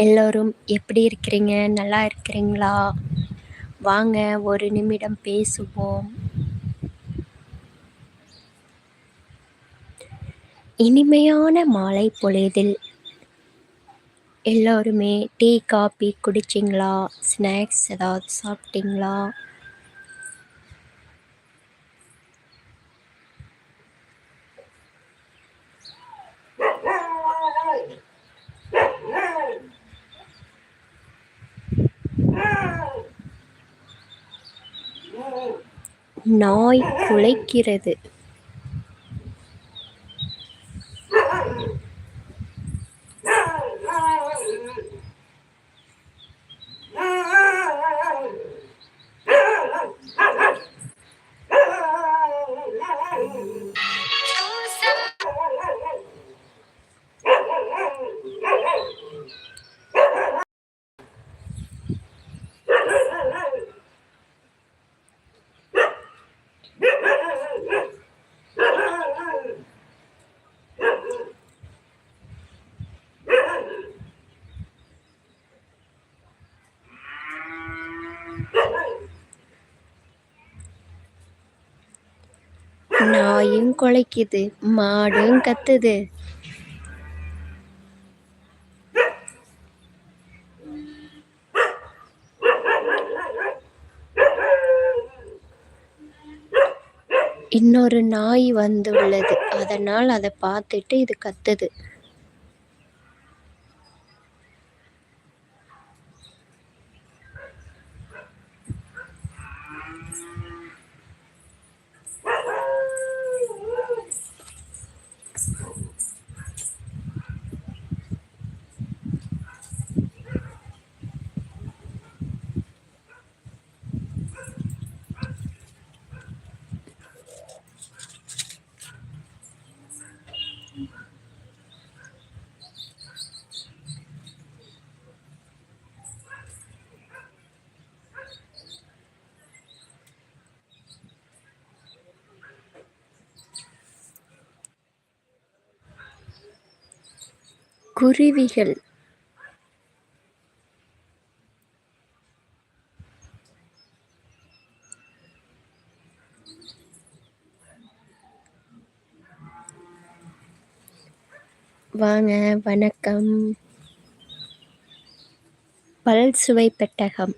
எல்லோரும் எப்படி இருக்கிறீங்க? நல்லா இருக்கிறீங்களா? வாங்க ஒரு நிமிடம் பேசுவோம். இனிமையான மாலை பொழுதில் எல்லோருமே டீ காபி குடிச்சிங்களா? ஸ்நாக்ஸ் ஏதாவது சாப்பிட்டீங்களா? நாய் குலைக்கிறது. நாயும் குலைக்குது மாடும் கத்துது. இன்னொரு நாய் வந்துள்ளது. அதனால் அதை பார்த்துட்டு இது கத்துது. குருவிகள். வாங்க வணக்கம். பல் சுவை பெட்டகம்.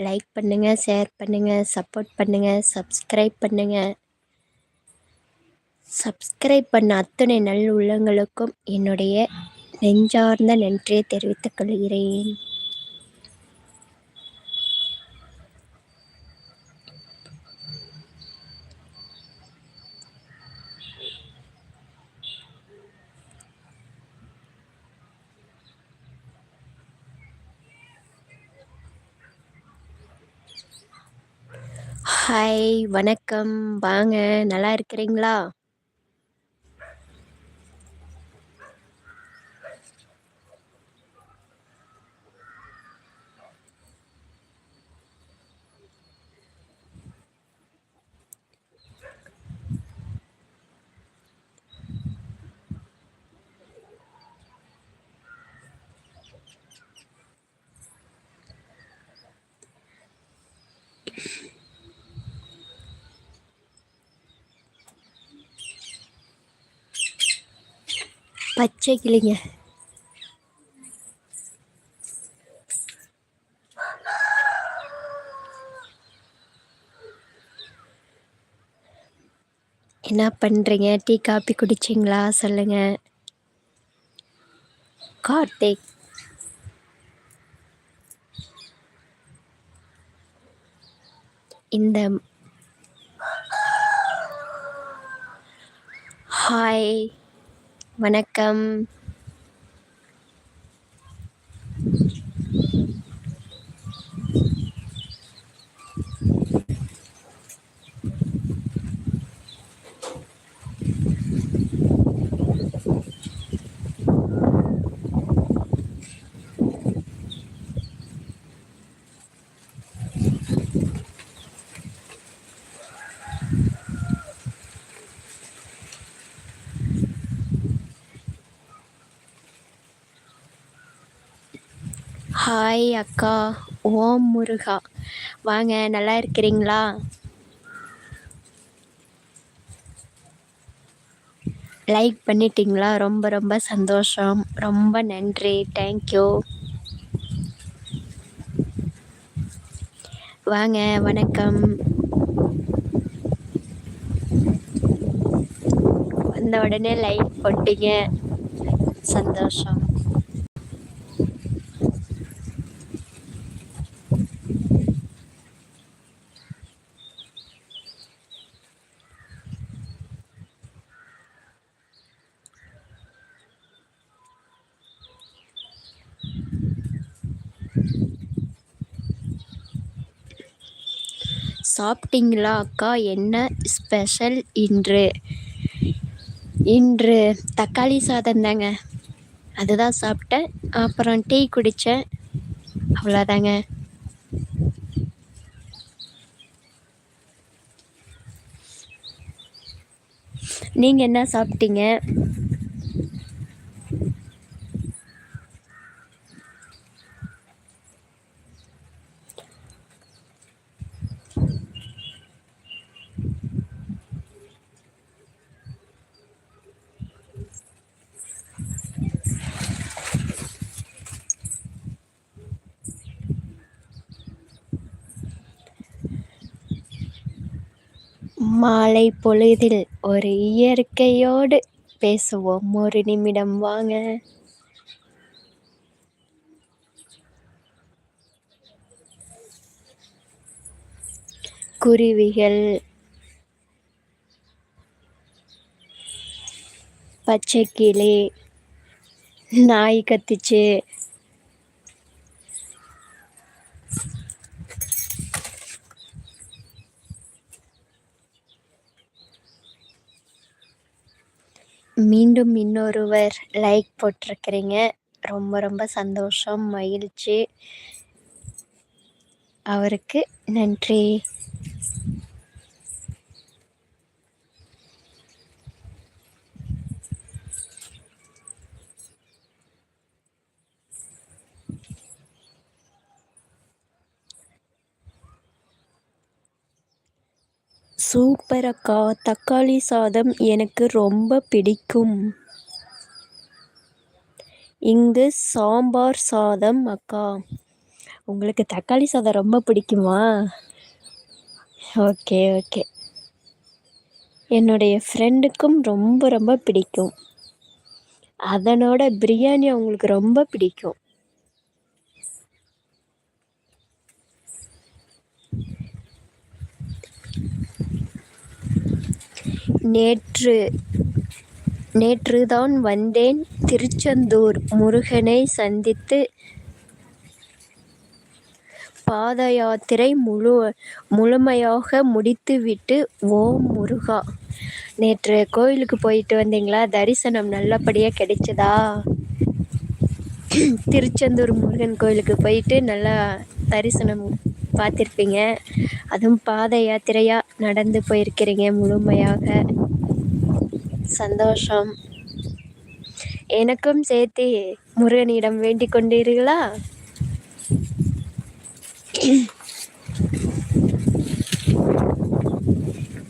லைக் பண்ணுங்க ஷேர் பண்ணுங்க சப்போர்ட் பண்ணுங்க சப்ஸ்கிரைப் பண்ணுங்க. சப்ஸ்கிரைப் பண்ண அத்தனை நல் உள்ளங்களுக்கும் என்னுடைய நெஞ்சார்ந்த நன்றியை தெரிவித்துக் கொள்கிறேன். ஹாய் வணக்கம். வாங்க நல்லா இருக்கிறீங்களா? பச்சை கிளிங்க. என்ன பண்ணுறீங்க டீ காப்பி குடிச்சிங்களா? சொல்லுங்க. கார்த்திக். இந்த ஹாய். வணக்கம். ஹாய் அக்கா. ஓம் முருகா. வாங்க நல்லா இருக்கிறீங்களா? லைக் பண்ணிட்டீங்களா? ரொம்ப ரொம்ப சந்தோஷம். ரொம்ப நன்றி. தேங்க்யூ வாங்க வணக்கம். வந்த உடனே லைக் போட்டீங்க. சந்தோஷம். சாப்பிட்டீங்களா அக்கா? என்ன ஸ்பெஷல் இன்று? இன்று தக்காளி சாதம் தாங்க. அதுதான் சாப்பிட்டேன். அப்புறம் டீ குடித்தேன். அவ்வளோதாங்க. நீங்கள் என்ன சாப்பிட்டீங்க? மாலை பொழுதில் ஒரு இயற்கையோடு பேசுவோம். ஒரு நிமிடம் வாங்க. குருவிகள் பச்சைக்கிளி நாய் கத்திச்சு மீண்டும் இன்னொருவர் லைக் போட்டிருக்கிறீங்க. ரொம்ப ரொம்ப சந்தோஷம் மகிழ்ச்சி. அவருக்கு நன்றி. சூப்பர் அக்கா. தக்காளி சாதம் எனக்கு ரொம்ப பிடிக்கும். இங்கு சாம்பார் சாதம் அக்கா. உங்களுக்கு தக்காளி சாதம் ரொம்ப பிடிக்குமா? Okay okay. என்னுடைய ஃப்ரெண்டுக்கும் ரொம்ப ரொம்ப பிடிக்கும். அதனோட பிரியாணி அவங்களுக்கு ரொம்ப பிடிக்கும். நேற்று நேற்றுதான் வந்தேன் திருச்செந்தூர். முருகனை சந்தித்து பாத யாத்திரை முழு முழுமையாக முடித்துவிட்டு ஓம் முருகா நேற்று கோயிலுக்கு போயிட்டு வந்தீங்களா? தரிசனம் நல்லபடியாக கிடைச்சதா? திருச்செந்தூர் முருகன் கோயிலுக்கு போயிட்டு நல்லா தரிசனம் பார்த்துருப்பீங்க. அதுவும் பாத யாத்திரையாக நடந்து போயிருக்கிறீங்க முழுமையாக. சந்தோஷம். எனக்கும் சேர்த்து முருகனிடம் வேண்டிக் கொண்டீர்களா?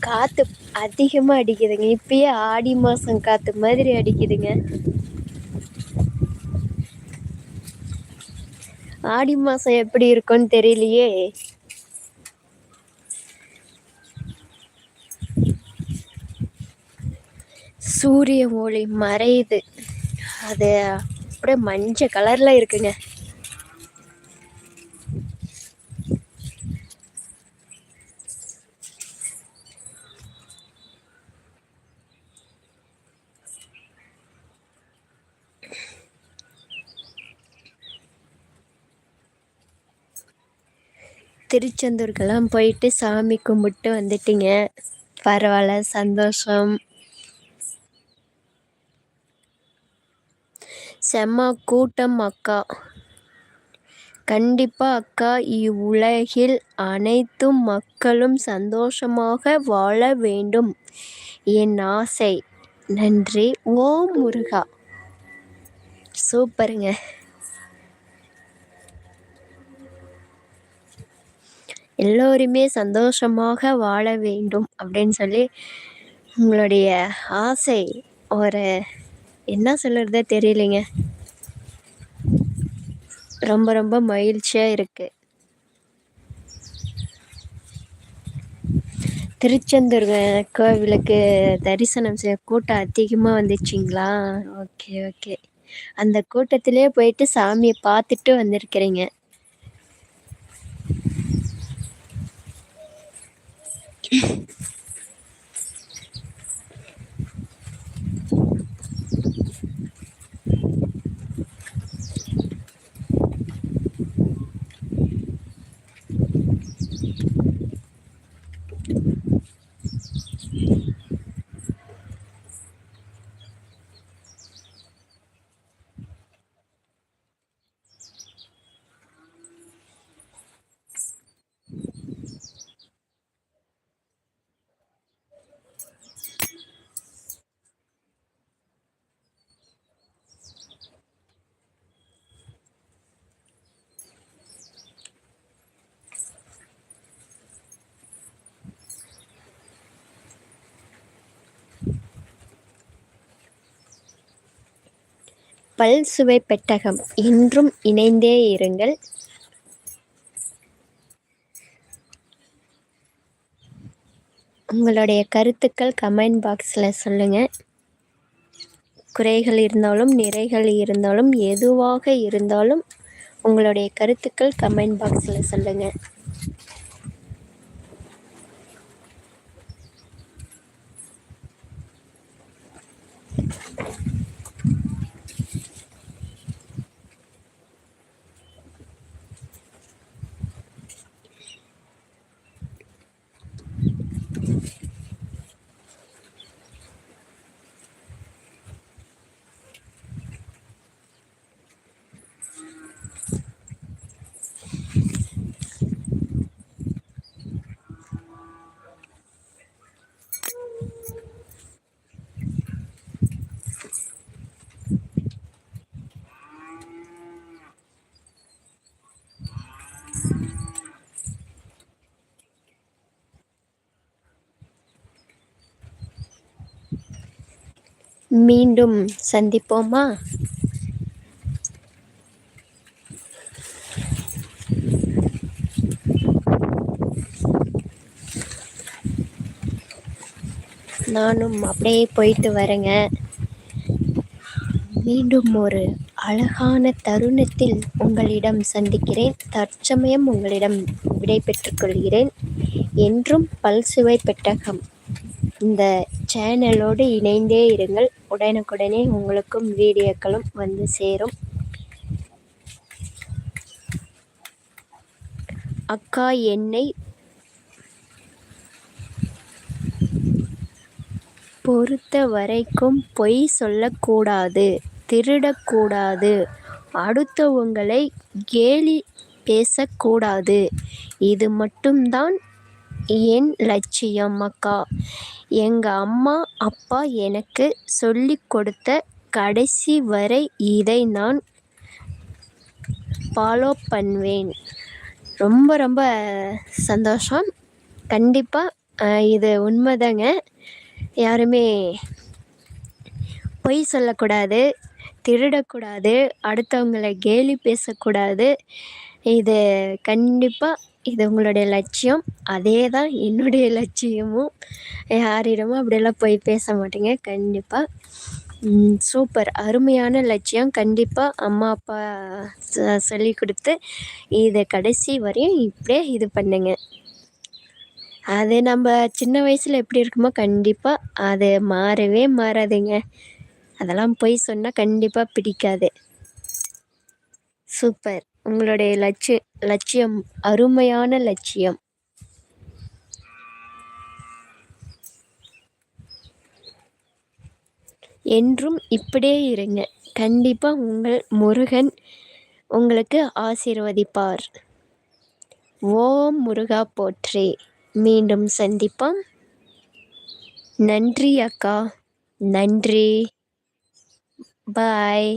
காற்று அதிகமாக அடிக்குதுங்க. இப்பயே ஆடி மாதம் காற்று மாதிரி அடிக்குதுங்க. ஆடி மாதம் எப்படி இருக்கும்னு தெரியலையே. சூரிய ஒளி மறையுது. அது அப்படியே மஞ்சள் கலரில் இருக்குங்க. திருச்செந்தூருக்கெல்லாம் போயிட்டு சாமி கும்பிட்டு வந்துட்டீங்க. பரவாயில்ல சந்தோஷம். செம்ம கூட்டம் அக்கா. கண்டிப்பாக அக்கா இவ்வுலகில் அனைத்து மக்களும் சந்தோஷமாக வாழ வேண்டும். என் ஆசை. நன்றி. ஓம் முருகா. சூப்பருங்க. எல்லோருமே சந்தோஷமாக வாழ வேண்டும் அப்படின்னு சொல்லி உங்களுடைய ஆசை. ஒரு என்ன சொல்கிறதே தெரியலைங்க. ரொம்ப ரொம்ப மகிழ்ச்சியாக இருக்குது திருச்செந்தூர் கோவிலுக்கு தரிசனம் செய்ய கூட்டம் அதிகமாக வந்துச்சிங்களா? Okay okay. அந்த கூட்டத்திலே போயிட்டு சாமியை பார்த்துட்டு வந்திருக்கிறீங்க. experience. பல் சுவை பெட்டகம். என்றும் இணைந்தே இருங்கள். உங்களுடைய கருத்துக்கள் கமெண்ட் பாக்ஸில் சொல்லுங்கள் குறைகள் இருந்தாலும் நிறைகள் இருந்தாலும் எதுவாக இருந்தாலும் உங்களுடைய கருத்துக்கள் கமெண்ட் பாக்ஸில் சொல்லுங்கள் மீண்டும் சந்திப்போமா? நானும் அப்படியே போயிட்டு வரேங்க. மீண்டும் ஒரு அழகான தருணத்தில் உங்களிடம் சந்திக்கிறேன். தற்சமயம் உங்களிடம் விடை பெற்றுக்கொள்கிறேன் என்றும் பல்சுவை பெட்டகம். இந்த சேனலோடு இணைந்தே இருங்கள். உடனுக்குடனே உங்களுக்கும் வீடியோக்களும் வந்து சேரும். அக்கா என்னை பொறுத்த வரைக்கும் பொய் சொல்லக்கூடாது திருடக்கூடாது. அடுத்தவங்களை கேலி பேசக்கூடாது. இது மட்டும்தான் என் லட்சியம் அக்கா எங்கள் அம்மா அப்பா எனக்கு சொல்லிக் கொடுத்த கடைசி வரை இதை நான் ஃபாலோ பண்ணுவேன். ரொம்ப ரொம்ப சந்தோஷம். கண்டிப்பாக இது உண்மைதாங்க. யாருமே பொய் சொல்லக்கூடாது திருடக்கூடாது அடுத்தவங்களை கேலி பேசக்கூடாது. இது கண்டிப்பாக இது உங்களுடைய லட்சியம். அதே தான் என்னுடைய லட்சியமும். யாரிடமும் அப்படியெல்லாம் போய் பேச மாட்டேங்க. கண்டிப்பாக சூப்பர். அருமையான லட்சியம். கண்டிப்பாக அம்மா அப்பா ச சொல்லி கொடுத்து இதை கடைசி வரையும் இப்படியே இது பண்ணுங்க. அது நம்ம சின்ன வயசில் எப்படி இருக்குமோ கண்டிப்பாக அது மாறவே மாறாதுங்க. அதெல்லாம் பொய் சொன்னால் கண்டிப்பாக பிடிக்காது. சூப்பர். உங்களுடைய லட்சிய லட்சியம் அருமையான லட்சியம். என்றும் இப்படியே இருங்க. கண்டிப்பாக உங்கள் முருகன் உங்களுக்கு ஆசீர்வதிப்பார். ஓம் முருகா போற்றே. மீண்டும் சந்திப்போம். நன்றி அக்கா. நன்றி. பாய்.